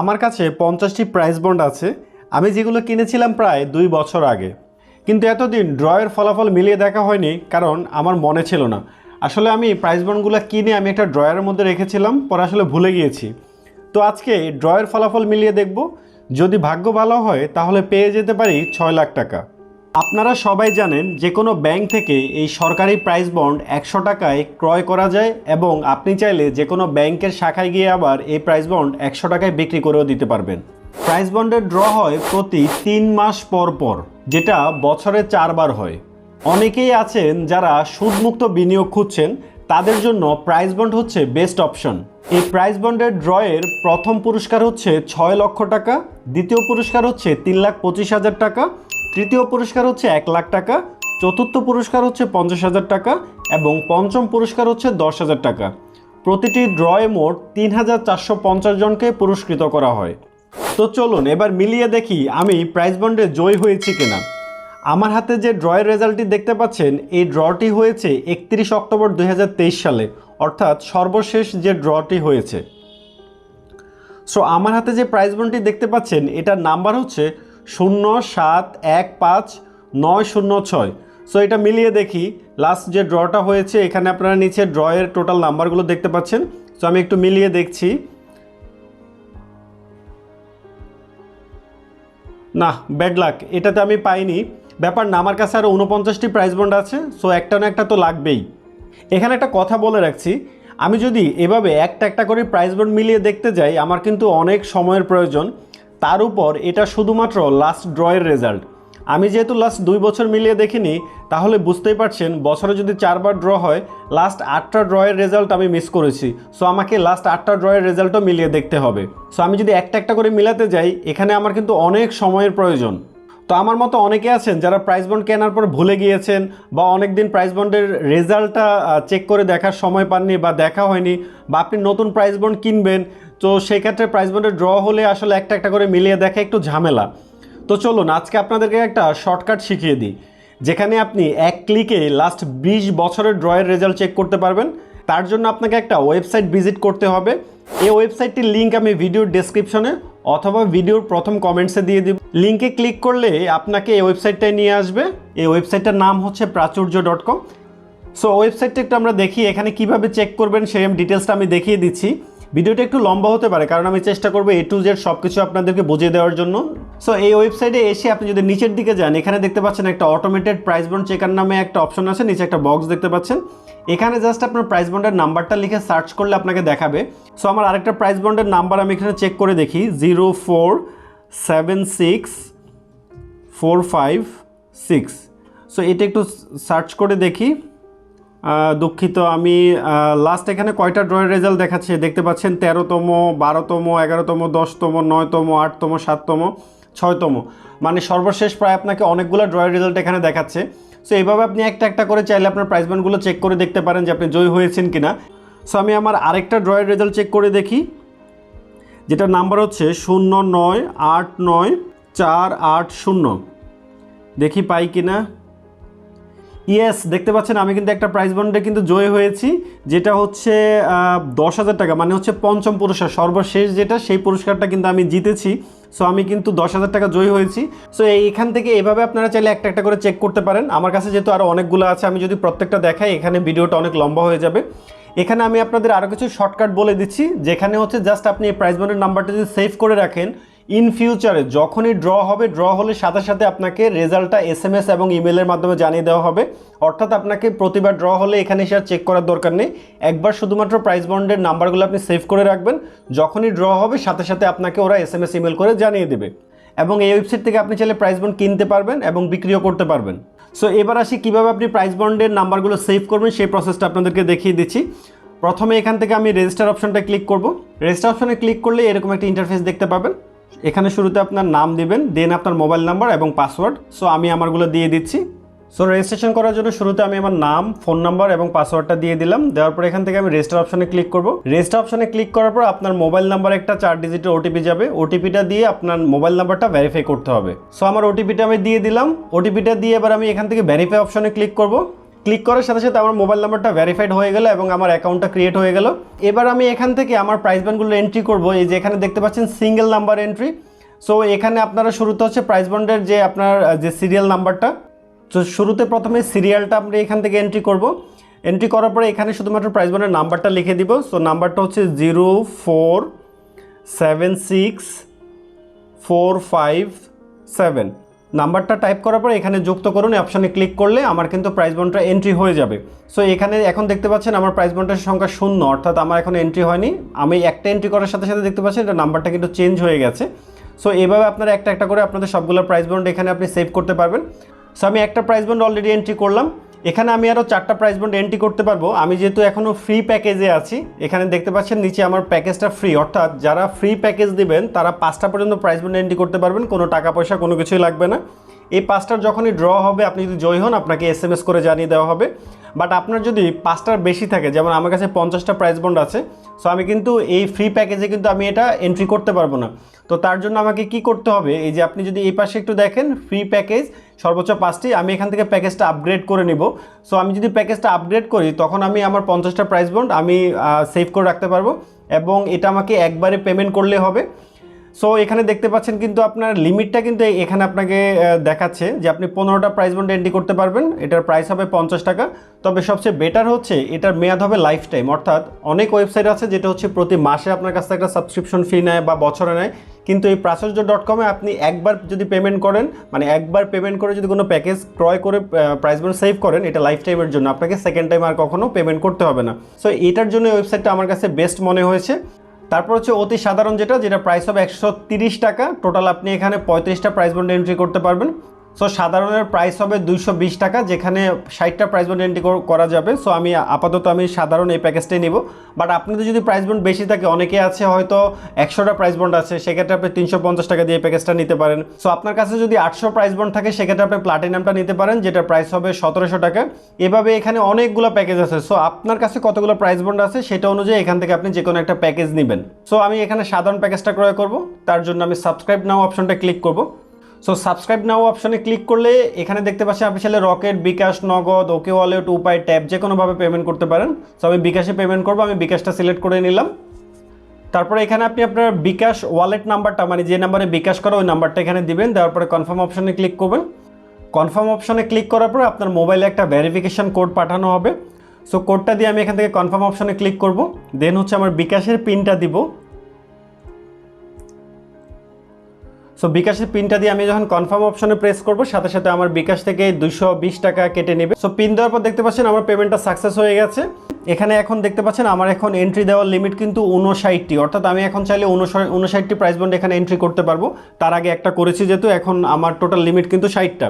আমার কাছে পঞ্চাশটি প্রাইস বন্ড আছে। আমি যেগুলো কিনেছিলাম প্রায় দুই বছর আগে। কিন্তু এতদিন ড্রয়ের ফলাফল মিলিয়ে দেখা হয়নি, কারণ আমার মনে ছিল না। আসলে আমি প্রাইস বন্ডগুলো কিনে আমি একটা ড্রয়ের মধ্যে রেখেছিলাম, পরে আসলে ভুলে গিয়েছি। তো আজকে ড্রয়ের ফলাফল মিলিয়ে দেখব। যদি ভাগ্য ভালো হয়, তাহলে পেয়ে যেতে পারি ছয় লাখ টাকা। আপনারা সবাই জানেন যে কোনো ব্যাংক থেকে এই সরকারি প্রাইস বন্ড একশো টাকায় ক্রয় করা যায় এবং আপনি চাইলে যে কোনো ব্যাংকের শাখায় গিয়ে আবার এই প্রাইস বন্ড একশো টাকায় বিক্রি করেও দিতে পারবেন। প্রাইস বন্ডের ড্র হয় প্রতি তিন মাস পর পর, যেটা বছরে চারবার হয়। অনেকেই আছেন যারা সুদমুক্ত বিনিয়োগ খুঁজছেন, তাদের জন্য প্রাইস বন্ড হচ্ছে বেস্ট অপশন। এই প্রাইস বন্ডের ড্রয়ের প্রথম পুরস্কার হচ্ছে ছয় লক্ষ টাকা, দ্বিতীয় পুরস্কার হচ্ছে তিন লাখ পঁচিশ হাজার টাকা তৃতীয় পুরস্কার হচ্ছে এক লাখ টাকা, চতুর্থ পুরস্কার হচ্ছে পঞ্চাশ হাজার টাকা এবং পঞ্চম পুরস্কার হচ্ছে দশ হাজার টাকা। প্রতিটি ড্রয়ে মোট তিন হাজার চারশো পঞ্চাশ জনকে পুরস্কৃত করা হয়। তো চলুন, এবার মিলিয়ে দেখি আমি প্রাইজ বন্ডে জয়ী হয়েছি কিনা। আমার হাতে যে ড্রয়ের রেজাল্টটি দেখতে পাচ্ছেন, এই ড্রটি হয়েছে একত্রিশ অক্টোবর দুই হাজার তেইশ সালে, অর্থাৎ সর্বশেষ যে ড্রটি হয়েছে। সো, আমার হাতে যে প্রাইজ বন্ডটি দেখতে পাচ্ছেন, এটার নাম্বার হচ্ছে শূন্য সাত এক পাঁচ নয় শূন্য ছয়। সো এটা মিলিয়ে দেখি লাস্ট যে ড্রটা হয়েছে, এখানে আপনারা নিচে ড্রয়ের টোটাল নাম্বারগুলো দেখতে পাচ্ছেন। সো আমি একটু মিলিয়ে দেখছি। না ব্যাড লাক এটাতে আমি পাইনি। ব্যাপার না, আমার কাছে আরও উনপঞ্চাশটি প্রাইস বন্ড আছে সো একটা না একটা তো লাগবেই। এখানে একটা কথা বলে রাখছি, আমি যদি এভাবে একটা একটা করে প্রাইস বন্ড মিলিয়ে দেখতে যাই, আমার কিন্তু অনেক সময়ের প্রয়োজন। তার উপর এটা শুধুমাত্র লাস্ট ড্রয়ের রেজাল্ট আমি যেহেতু লাস্ট দুই বছর মিলিয়ে দেখিনি, তাহলে বুঝতেই পারছেন, বছরে যদি চারবার ড্র হয় লাস্ট আটটা ড্রয়ের রেজাল্ট আমি মিস করেছি। সো আমাকে লাস্ট আটটা ড্রয়ের রেজাল্টও মিলিয়ে দেখতে হবে। সো আমি যদি একটা একটা করে মিলাতে যাই, এখানে আমার কিন্তু অনেক সময়ের প্রয়োজন। তো আমার মতো অনেকে আছেন যারা প্রাইস বন্ড কেনার পর ভুলে গিয়েছেন বা অনেক দিন প্রাইস বন্ডের রেজাল্টটা চেক করে দেখার সময় পাননি বা দেখা হয়নি বা আপনি নতুন প্রাইস বন্ড কিনবেন, তো সেক্ষেত্রে প্রাইস বন্ডের ড্র হলে আসলে একটা একটা করে মিলিয়ে দেখা একটু ঝামেলা। তো চলুন, আজকে আপনাদেরকে একটা শর্টকাট শিখিয়ে দিই, যেখানে আপনি এক ক্লিকে লাস্ট বিশ বছরের ড্রয়ের রেজাল্ট চেক করতে পারবেন। তার জন্য আপনাকে একটা ওয়েবসাইট ভিজিট করতে হবে। এই ওয়েবসাইটটির লিঙ্ক আমি ভিডিওর ডেসক্রিপশনে অথবা ভিডিওর প্রথম কমেন্টসে দিয়ে দিব। লিঙ্কে ক্লিক করলে আপনাকে এই ওয়েবসাইটটায় নিয়ে আসবে। এই ওয়েবসাইটটার নাম হচ্ছে প্রাচুর্য ডট কম। সো ওয়েবসাইটটা একটু আমরা দেখি, এখানে কীভাবে চেক করবেন সেই ডিটেলসটা আমি দেখিয়ে দিচ্ছি। ভিডিওটা একটু লম্বা হতে পারে, কারণ আমি চেষ্টা করব এ টু জেড সব কিছু আপনাদেরকে বুঝিয়ে দেওয়ার জন্য। সো এই ওয়েবসাইটে এসে আপনি যদি নিচের দিকে যান, এখানে দেখতে পাচ্ছেন একটা অটোমেটেড প্রাইস বন্ড চেকার নামে একটা অপশন আছে, নিচে একটা বক্স দেখতে পাচ্ছেন। এখানে জাস্ট আপনার প্রাইস বন্ডের নাম্বারটা লিখে সার্চ করলে আপনাকে দেখাবে। সো আমার আরেকটা প্রাইস বন্ডের নাম্বার আমি এখানে চেক করে দেখি zero four seven six four five six so এটা একটু সার্চ করে দেখি। দুঃখিত। আমি লাস্ট এখানে কয়টা ড্রয়ের রেজাল্ট দেখাচ্ছে? দেখতে পাচ্ছেন তেরোতম, বারোতম, এগারোতম, দশতম, নয়তম, আটতম, সাততম, ছয়তম। মানে সর্বশেষ প্রায় আপনাকে অনেকগুলো ড্রয়ের রেজাল্ট এখানে দেখাচ্ছে। সো এইভাবে আপনি একটা একটা করে চাইলে আপনার প্রাইস ব্যান্ডগুলো চেক করে দেখতে পারেন যে আপনি জয়ী হয়েছেন কিনা। সো আমি আমার আরেকটা ড্রয়ের রেজাল্ট চেক করে দেখি। যেটার নাম্বার হচ্ছে শূন্য নয় আট নয় চার আট শূন্য। দেখি পাই কিনা। ইয়েস দেখতে পাচ্ছেন, আমি কিন্তু একটা প্রাইজ বন্ডে কিন্তু জয় হয়েছি, যেটা হচ্ছে দশ হাজার টাকা মানে হচ্ছে পঞ্চম পুরস্কার, সর্বশেষ যেটা, সেই পুরস্কারটা কিন্তু আমি জিতেছি সো আমি কিন্তু দশ হাজার টাকা জয় হয়েছি সো এইখান থেকে এভাবে আপনারা চাইলে একটা একটা করে চেক করতে পারেন, আমার কাছে যেহেতু আরও অনেকগুলো আছে, আমি যদি প্রত্যেকটা দেখাই, এখানে ভিডিওটা অনেক লম্বা হয়ে যাবে, এখানে আমি আপনাদের আরও কিছু শর্টকাট বলে দিচ্ছি, যেখানে হচ্ছে জাস্ট আপনি এই প্রাইজ বন্ডের নাম্বারটা যদি সেভ করে রাখেন ইন ফিউচারে যখনই ড্র হবে, ড্র হলে সাথে সাথে আপনাকে রেজাল্টটা এস এম এস এবং ইমেলের মাধ্যমে জানিয়ে দেওয়া হবে। অর্থাৎ আপনাকে প্রতিবার ড্র হলে এখানে এসে আর চেক করার দরকার নেই। একবার শুধুমাত্র প্রাইস বন্ডের নাম্বারগুলো আপনি সেভ করে রাখবেন। যখনই ড্র হবে, সাথে সাথে আপনাকে ওরা এস এম এস ইমেল করে জানিয়ে দেবে। এবং এই ওয়েবসাইট থেকে আপনি চাইলে প্রাইস বন্ড কিনতে পারবেন এবং বিক্রিও করতে পারবেন। সো এবার আসি কীভাবে আপনি প্রাইস বন্ডের নাম্বারগুলো সেভ করবেন, সেই প্রসেসটা আপনাদেরকে দেখিয়ে দিচ্ছি। প্রথমে এখান থেকে আমি রেজিস্টার অপশনটা ক্লিক করব। রেজিস্টার অপশনে ক্লিক করলে এরকম একটা ইন্টারফেস দেখতে পাবেন। এখানে শুরুতে আপনার নাম দিবেন দেন আপনার মোবাইল নাম্বার এবং পাসওয়ার্ড সো আমি আমারগুলো দিয়ে দিচ্ছি। সো রেজিস্ট্রেশন করার জন্য শুরুতে আমি আমার নাম ফোন নাম্বার এবং পাসওয়ার্ডটা দিয়ে দিলাম। দেওয়ার পর এখান থেকে আমি রেজিস্টার অপশনে ক্লিক করব। রেজিস্টার অপশনে ক্লিক করার পর আপনার মোবাইল নাম্বার একটা চার ডিজিটের ওটিপি যাবে। ওটিপিটা দিয়ে আপনার মোবাইল নাম্বারটা ভেরিফাই করতে হবে। সো আমার ওটিপিটা আমি দিয়ে দিলাম। ওটিপিটা দিয়ে এবার আমি এখান থেকে ভেরিফাই অপশনে ক্লিক করব। ক্লিক করার সাথে সাথে আমার মোবাইল নাম্বারটা ভেরিফাইড হয়ে গেল এবং আমার অ্যাকাউন্টটা ক্রিয়েট হয়ে গেল। এবার আমি এখান থেকে আমার প্রাইস ব্যান্ডগুলো এন্ট্রি করব। এই যে এখানে দেখতে পাচ্ছেন সিঙ্গেল নাম্বার এন্ট্রি সো এখানে আপনারা শুরুতে হচ্ছে প্রাইস বন্ডের যে আপনার যে সিরিয়াল নাম্বারটা, তো শুরুতে প্রথমে সিরিয়ালটা আমরা এখান থেকে এন্ট্রি করব। এন্ট্রি করার পরে এখানে শুধুমাত্র প্রাইস বন্ডের নাম্বারটা লিখে দিব। সো নাম্বারটা হচ্ছে zero four seven six four five seven নাম্বারটা টাইপ করার পরে এখানে যুক্ত করুন অপশানে ক্লিক করলে আমার কিন্তু প্রাইস বন্ডটা এন্ট্রি হয়ে যাবে। সো এখানে এখন দেখতে পাচ্ছেন আমার প্রাইস বন্ডের সংখ্যা শূন্য, অর্থাৎ আমার এখন এন্ট্রি হয়নি। আমি একটা এন্ট্রি করার সাথে সাথে দেখতে পাচ্ছেন এটা নাম্বারটা কিন্তু চেঞ্জ হয়ে গেছে। সো এভাবে আপনারা একটা একটা করে আপনাদের সবগুলো প্রাইস বন্ড এখানে আপনি সেভ করতে পারবেন। সো আমি একটা প্রাইস বন্ড অলরেডি এন্ট্রি করলাম। এখানে আমি আরও চারটা প্রাইস বন্ড এন্ট্রি করতে পারব। আমি যেহেতু এখনও ফ্রি প্যাকেজে আছি, এখানে দেখতে পাচ্ছেন নিচে আমার প্যাকেজটা ফ্রি অর্থাৎ যারা ফ্রি প্যাকেজ দিবেন, তারা পাঁচটা পর্যন্ত প্রাইস বন্ড এন্ট্রি করতে পারবেন, কোনো টাকা পয়সা, কোনো কিছুই লাগবে না। এই পাঁচটার যখনই ড্র হবে, আপনি যদি জয় হন, আপনাকে এস এম এস করে জানিয়ে দেওয়া হবে। বাট আপনার যদি পাঁচটার বেশি থাকে, যেমন আমার কাছে পঞ্চাশটা প্রাইস বন্ড আছে সো আমি কিন্তু এই ফ্রি প্যাকেজে কিন্তু আমি এটা এন্ট্রি করতে পারব না। তো তার জন্য আমাকে কি করতে হবে, এই যে আপনি যদি এই পাশে একটু দেখেন ফ্রি প্যাকেজ সর্বোচ্চ পাঁচটি, আমি এখান থেকে প্যাকেজটা আপগ্রেড করে নিব। সো আমি যদি প্যাকেজটা আপগ্রেড করি, তখন আমি আমার পঞ্চাশটা প্রাইস বন্ড আমি সেভ করে রাখতে পারব। এবং এটা আমাকে একবারে পেমেন্ট করলে হবে। সো এখানে দেখতে পাচ্ছেন কিন্তু আপনার লিমিটটা কিন্তু এখানে আপনাকে দেখাচ্ছে যে আপনি পনেরোটা প্রাইস বন্ড এন্ট্রি করতে পারবেন। এটার প্রাইস হবে পঞ্চাশ টাকা। তবে সবচেয়ে বেটার হচ্ছে, এটার মেয়াদ হবে লাইফ টাইম অর্থাৎ অনেক ওয়েবসাইট আছে যেটা হচ্ছে প্রতি মাসে আপনার কাছ থেকে একটা সাবস্ক্রিপশন ফি নেয় বা বছরে নেয়। কিন্তু এই প্রাচুর্য ডট কমে আপনি একবার যদি পেমেন্ট করেন মানে একবার পেমেন্ট করে যদি কোনো প্যাকেজ ক্রয় করে প্রাইস বন্ড সেভ করেন, এটা লাইফ টাইমের জন্য। আপনাকে সেকেন্ড টাইম আর কখনো পেমেন্ট করতে হবে না। সো এটার জন্য ওয়েবসাইটটা আমার কাছে বেস্ট মনে হয়েছে। তারপর হচ্ছে অতি সাধারণ যেটা যেটা প্রাইস হবে একশো টাকা। টোটাল আপনি এখানে পঁয়ত্রিশটা প্রাইস বন্ড এন্ট্রি করতে পারবেন। সো সাধারণের প্রাইস হবে দুইশো বিশ টাকা, যেখানে ষাটটা প্রাইস বন্ড এন্ট্রি করা যাবে। সো আমি আপাতত আমি সাধারণ এই প্যাকেজটাই নিব। বাট আপনাদের যদি প্রাইস বন্ড বেশি থাকে, অনেকে আছে হয়তো একশোটা প্রাইস বন্ড আছে, সেক্ষেত্রে আপনি তিনশো পঞ্চাশ টাকা দিয়ে প্যাকেজটা নিতে পারেন। সো আপনার কাছে যদি আটশো প্রাইস বন্ড থাকে, সেক্ষেত্রে আপনি প্লাটিনামটা নিতে পারেন যেটা প্রাইস হবে সতেরোশো টাকা। এভাবে এখানে অনেকগুলো প্যাকেজ আছে। সো আপনার কাছে কতগুলো প্রাইস বন্ড আছে, সেটা অনুযায়ী এখান থেকে আপনি যে কোনো একটা প্যাকেজ নেবেন। সো আমি এখানে সাধারণ প্যাকেজটা ক্রয় করব। তার জন্য আমি সাবস্ক্রাইব নাও অপশনটা ক্লিক করব। সো সাবস্ক্রাইব নাও অপশনে ক্লিক করলে এখানে দেখতে পাচ্ছেন আপনি চাইলে রকেট বিকাশ নগদ ওকে ওয়ালেট উপায় ট্যাব যে কোনোভাবে পেমেন্ট করতে পারেন। সো আমি বিকাশে পেমেন্ট করব, আমি বিকাশটা সিলেক্ট করে নিলাম। তারপরে এখানে আপনি আপনার বিকাশ ওয়ালেট নাম্বারটা মানে যে নাম্বারে বিকাশ করা, ওই নাম্বারটা এখানে দিবেন। দেওয়ার পরে কনফার্ম অপশানে ক্লিক করবেন। কনফার্ম অপশানে ক্লিক করার পরে আপনার মোবাইলে একটা ভেরিফিকেশন কোড পাঠানো হবে। সো কোডটা দিয়ে আমি এখান থেকে কনফার্ম অপশানে ক্লিক করব। দেন হচ্ছে আমার বিকাশের পিনটা দিব। সো বিকাশের পিনটা দিয়ে আমি যখন কনফার্ম অপশনে প্রেস করব, সাথে সাথে আমার বিকাশ থেকে দুশো টাকা কেটে নেবে। সো পিন দেওয়ার পর দেখতে পাচ্ছেন আমার পেমেন্টটা সাকসেস হয়ে গেছে। এখানে এখন দেখতে পাচ্ছেন আমার এখন এন্ট্রি দেওয়ার লিমিট কিন্তু উনষাটটি অর্থাৎ আমি এখন চাইলে উনষাটটি প্রাইস বন্ড এখানে এন্ট্রি করতে পারব। তার আগে একটা করেছি যেহেতু, এখন আমার টোটাল লিমিট কিন্তু ষাটটা।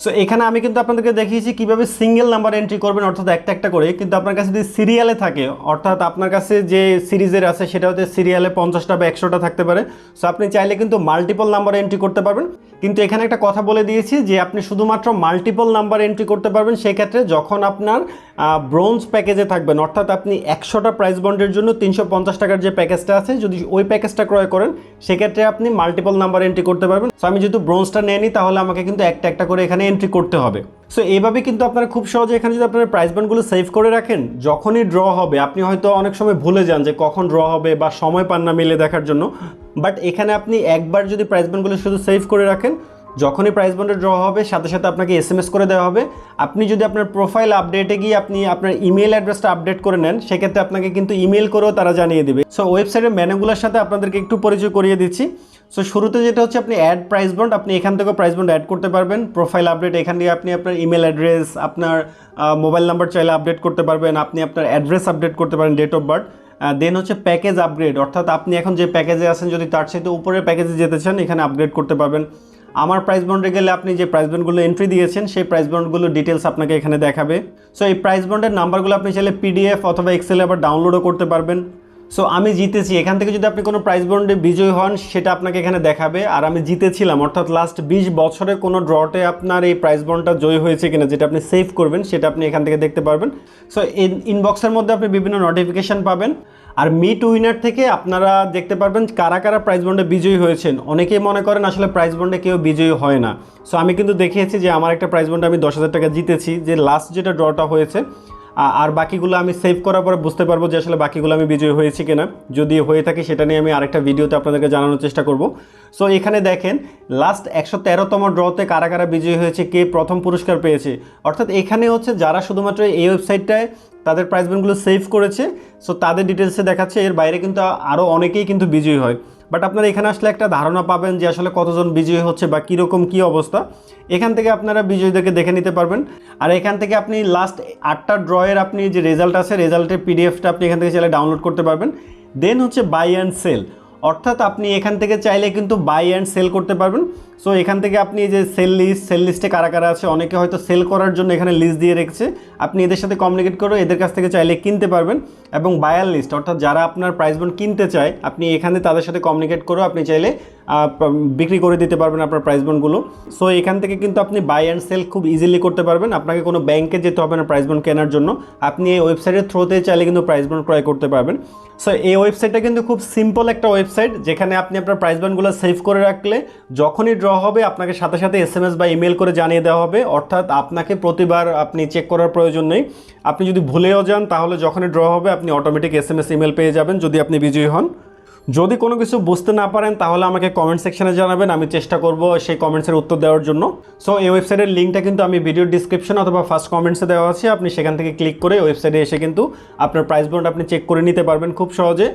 সো এখানে আমি কিন্তু আপনাদেরকে দেখিয়েছি কীভাবে সিঙ্গেল নাম্বার এন্ট্রি করবেন, অর্থাৎ একটা একটা করে। কিন্তু আপনার কাছে যদি সিরিয়ালে থাকে, অর্থাৎ আপনার কাছে যে সিরিজের আছে, সেটা হচ্ছে সিরিয়ালে পঞ্চাশটা বা একশোটা থাকতে পারে। সো আপনি চাইলে কিন্তু মাল্টিপল নাম্বার এন্ট্রি করতে পারবেন। কিন্তু এখানে একটা কথা বলে দিয়েছি যে, আপনি শুধুমাত্র মাল্টিপল নাম্বার এন্ট্রি করতে পারবেন। সেক্ষেত্রে যখন আপনার ব্রোঞ্জ প্যাকেজে থাকবেন, অর্থাৎ আপনি একশোটা প্রাইস বন্ডের জন্য তিনশো পঞ্চাশ টাকার যে প্যাকেজটা আছে, যদি ওই প্যাকেজটা ক্রয় করেন, সেক্ষেত্রে আপনি মাল্টিপল নাম্বার এন্ট্রি করতে পারবেন। সো আমি যেহেতু ব্রোঞ্জটা নিই তাহলে আমাকে কিন্তু একটা একটা করে এখানে এন্ট্রি করতে হবে। সো এইভাবে কিন্তু আপনারা খুব সহজে এখানে যদি আপনারা প্রাইস ব্যান্ডগুলো সেভ করে রাখেন, যখনই ড্র হবে, আপনি হয়তো অনেক সময় ভুলে যান যে কখন ড্র হবে বা সময় পান না মিলে দেখার জন্য। বাট এখানে আপনি একবার যদি প্রাইস ব্যান্ডগুলো শুধু সেভ করে রাখেন যখনই প্রাইস বন্ডে ড্র হবে, সাথে সাথে আপনাকে এস করে দেওয়া হবে। আপনি যদি আপনার প্রোফাইল আপডেটে গিয়ে আপনি আপনার ইমেল অ্যাড্রেসটা আপডেট করে নেন, সেক্ষেত্রে আপনাকে কিন্তু ইমেল করেও তারা জানিয়ে দেবে। সো ওয়েবসাইটের মেনুগুলোর সাথে আপনাদেরকে একটু পরিচয় করিয়ে দিচ্ছি। সো শুরুতে যেটা হচ্ছে, আপনি অ্যাড প্রাইস বন্ড আপনি এখান থেকে প্রাইস বন্ড অ্যাড করতে পারবেন। প্রোফাইল আপডেট এখান দিয়ে আপনি আপনার ইমেল অ্যাড্রেস আপনার মোবাইল নাম্বার চাইলে আপডেট করতে পারবেন, আপনি আপনার অ্যাড্রেস আপডেট করতে পারেন ডেট অফ বার্থ দেন হচ্ছে প্যাকেজ আপগ্রেড অর্থাৎ আপনি এখন যে প্যাকেজে আছেন, যদি তার সাথে উপরের প্যাকেজে যেতে চান, এখানে আপগ্রেড করতে পারবেন। আমার প্রাইস বন্ডে গেলে আপনি যে প্রাইস বন্ডগুলো এন্ট্রি দিয়েছেন, সেই প্রাইস বন্ডগুলো ডিটেলস আপনাকে এখানে দেখাবে। সো এই প্রাইস বন্ডের নাম্বারগুলো আপনি চাইলে পিডিএফ অথবা এক্সেলে আবার ডাউনলোডও করতে পারবেন। সো আমি জিতেছি। এখান থেকে যদি আপনি কোনো প্রাইস বন্ডে বিজয়ী হন, সেটা আপনাকে এখানে দেখাবে। আর আমি জিতেছিলাম, অর্থাৎ লাস্ট বিশ বছরে কোনো ড্রটে আপনার এই প্রাইস বন্ডটা জয়ী হয়েছে কিনা, যেটা আপনি সেভ করবেন, সেটা আপনি এখান থেকে দেখতে পারবেন। সো ইনবক্সের মধ্যে আপনি বিভিন্ন নোটিফিকেশান পাবেন। আর মিট উইনার থেকে আপনারা দেখতে পারবেন কারা কারা প্রাইজ বন্ডে বিজয়ী হয়েছেন। অনেকেই মনে করেন আসলে প্রাইজ বন্ডে কেউ বিজয়ী হয় না। সো আমি কিন্তু দেখিয়েছি যে আমার একটা প্রাইজ বন্ডে আমি দশ হাজার টাকা জিতেছি, যে লাস্ট যেটা ড্রটা হয়েছে আর বাকিগুলো আমি সেভ করার পরে বুঝতে পারব যে আসলে বাকিগুলো আমি বিজয়ী হয়েছি কিনা। যদি হয়ে থাকে সেটা নিয়ে আমি আরেকটা ভিডিওতে আপনাদেরকে জানানোর চেষ্টা করব। সো এখানে দেখেন লাস্ট একশো তেরোতম ড্রতে কারা কারা বিজয়ী হয়েছে, কে প্রথম পুরস্কার পেয়েছে। অর্থাৎ এখানে হচ্ছে যারা শুধুমাত্র এই ওয়েবসাইটটায় তাদের প্রাইজ ব্যান্ডগুলো সেভ করেছে সো তাদের ডিটেলসে দেখাচ্ছে, এর বাইরে কিন্তু আরও অনেকেই কিন্তু বিজয়ী হয়। বাট আপনারা এখানে আসলে একটা ধারণা পাবেন যে আসলে কতজন বিজয়ী হচ্ছে বা কীরকম কী অবস্থা। এখান থেকে আপনারা বিজয়ীদেরকে দেখে নিতে পারবেন। আর এখান থেকে আপনি লাস্ট আটটা ড্রয়ের আপনি যে রেজাল্ট আছে রেজাল্টের পিডিএফটা আপনি এখান থেকে চাইলে ডাউনলোড করতে পারবেন। দেন হচ্ছে বাই অ্যান্ড সেল অর্থাৎ আপনি এখান থেকে চাইলে কিন্তু বাই অ্যান্ড সেল করতে পারবেন। সো এখান থেকে আপনি এই যে সেল লিস্ট সেল লিস্টে কারা কারা আছে, অনেকে হয়তো সেল করার জন্য এখানে লিস্ট দিয়ে রেখেছে। আপনি এদের সাথে কমিউনিকেট করে এদের কাছ থেকে চাইলে কিনতে পারবেন। এবং বায়ার লিস্ট অর্থাৎ যারা আপনার প্রাইস বন্ড কিনতে চায়, আপনি এখানে তাদের সাথে কমিউনিকেট করেও আপনি চাইলে বিক্রি করে দিতে পারবেন আপনার প্রাইস বন্ডগুলো সো এখান থেকে কিন্তু আপনি বাই অ্যান্ড সেল খুব ইজিলি করতে পারবেন। আপনাকে কোনো ব্যাংকে যেতে হবে না প্রাইস বন্ড কেনার জন্য। আপনি এই ওয়েবসাইটের থ্রোতে চাইলে কিন্তু প্রাইস বন্ড ক্রয় করতে পারবেন। সো এই ওয়েবসাইটটা কিন্তু খুব সিম্পল একটা ওয়েবসাইট যেখানে আপনি আপনার প্রাইস বন্ডগুলো সেভ করে রাখলে, যখনই ড্র হবে, আপনাকে সাথে সাথে এস এম এস বা ইমেল করে জানিয়ে দেওয়া হবে। অর্থাৎ আপনাকে প্রতিবার আপনি চেক করার প্রয়োজন নেই। আপনি যদি ভুলেও যান, তাহলে যখনই ড্র হবে, আপনি automatic S M S email পেয়ে যাবেন, যদি আপনি বিজয়ী হন। যদি কোনো কিছু বুঝতে না পারেন, তাহলে আমাকে কমেন্ট সেকশনে জানাবেন, আমি চেষ্টা করব সেই কমেন্টসের উত্তর দেওয়ার জন্য। সো এই ওয়েবসাইটের লিঙ্কটা কিন্তু আমি ভিডিও ডিসক্রিপশন অথবা ফার্স্ট কমেন্টসে দেওয়া আছে, আপনি সেখান থেকে ক্লিক করে ওয়েবসাইটে এসে কিন্তু আপনার প্রাইস বন্ড আপনি চেক করে নিতে পারবেন খুব সহজে।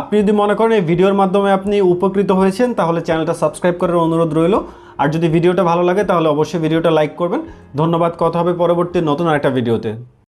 আপনি যদি মনে করেন এই ভিডিওর মাধ্যমে আপনি উপকৃত হয়েছেন, তাহলে চ্যানেলটা সাবস্ক্রাইব করার অনুরোধ রইল। আর যদি ভিডিওটা ভালো লাগে, তাহলে অবশ্যই ভিডিওটা লাইক করবেন। ধন্যবাদ, কথা হবে পরবর্তী নতুন আরেকটা ভিডিওতে